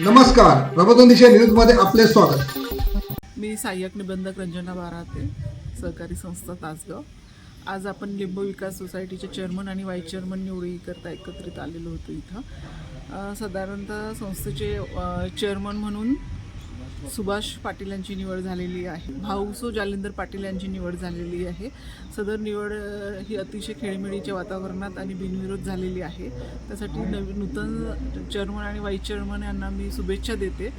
नमस्कार प्रबोधन दिशा न्यूजमध्ये आपले स्वागत. मी सहाय्यक निबंधक रंजना बाराते सहकारी संस्था तासगाव. आज आपण लिंबू विकास सोसायटीचे चेअरमन आणि व्हाईस चेअरमन निवडीकरता एकत्रित आलेलो होतो इथं. साधारणतः संस्थेचे चेअरमन म्हणून सुभाष पाटील यांची निवड झालेली आहे. भाऊसो जालिंदर पाटील यांची निवड झालेली आहे. सदर निवड ही अतिशय खेळीमेळीच्या वातावरणात आणि बिनविरोध झालेली आहे. त्यासाठी नवीन नूतन चेअरमन आणि व्हाईस चेअरमन यांना मी शुभेच्छा देते.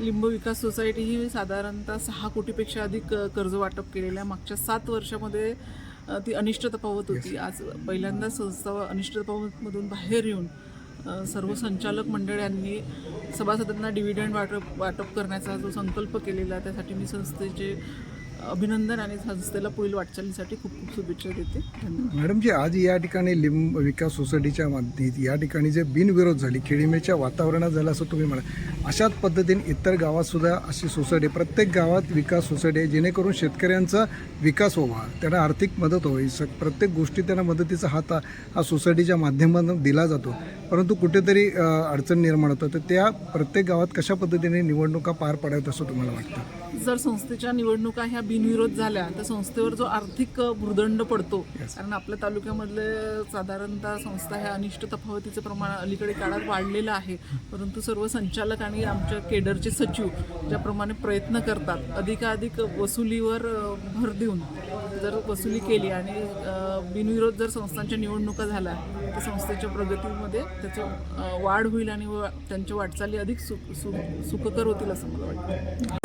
लिंब विकास सोसायटी ही साधारणतः सहा कोटीपेक्षा अधिक कर्ज वाटप केलेल्या मागच्या सात वर्षामध्ये ती अनिष्ट तफावत होती. आज पहिल्यांदा संस्था अनिष्ट तफावतमधून बाहेर येऊन सर्व संचालक मंडळांनी सभासदांना डिव्हिडंड वाटप वाटप करण्याचा जो संकल्प केलेला त्यासाठी मी संस्थेचे अभिनंदन आणि संस्थेला पुढील वाटचालीसाठी खूप खूप शुभेच्छा देते. धन्यवाद. मॅडम आज या ठिकाणी लिंब विकास सोसायटीच्या माध्यमात या ठिकाणी जे बिनविरोध झाली खेळीमेच्या वातावरणात झालं असं तुम्ही म्हणा अशाच पद्धतीने इतर गावातसुद्धा अशी सोसायटी प्रत्येक गावात विकास सोसायटी आहे जेणेकरून शेतकऱ्यांचा विकास व्हावा त्यांना आर्थिक मदत होईल स प्रत्येक गोष्टी त्यांना मदतीचा हात हा- हा सोसायटीच्या माध्यमातून दिला जातो. परंतु कुठेतरी अडचण निर्माण होतं. तर त्या प्रत्येक गावात कशा पद्धतीने निवडणुका पार पडाव्यात असं तुम्हाला वाटतं? जर संस्थेच्या निवडणुका ह्या बिनविरोध झाल्या तर संस्थेवर जो आर्थिक भुर्दंड पडतो. कारण आपल्या तालुक्यामधले साधारणतः संस्था ह्या अनिष्ट तफावतीचं प्रमाण अलीकडे काळात वाढलेलं आहे. परंतु सर्व संचालक आणि आमच्या केडरचे सचिव ज्याप्रमाणे प्रयत्न करतात अधिकाधिक वसुलीवर भर देऊन जर वसुली केली आणि बिनविरोध जर संस्थांच्या निवडणुका झाल्या तर संस्थेच्या प्रगतीमध्ये त्याचं वाढ होईल आणि व- त्यांच्या वाटचाली अधिक सुख सु सुखकर होतील असं मला वाटतं.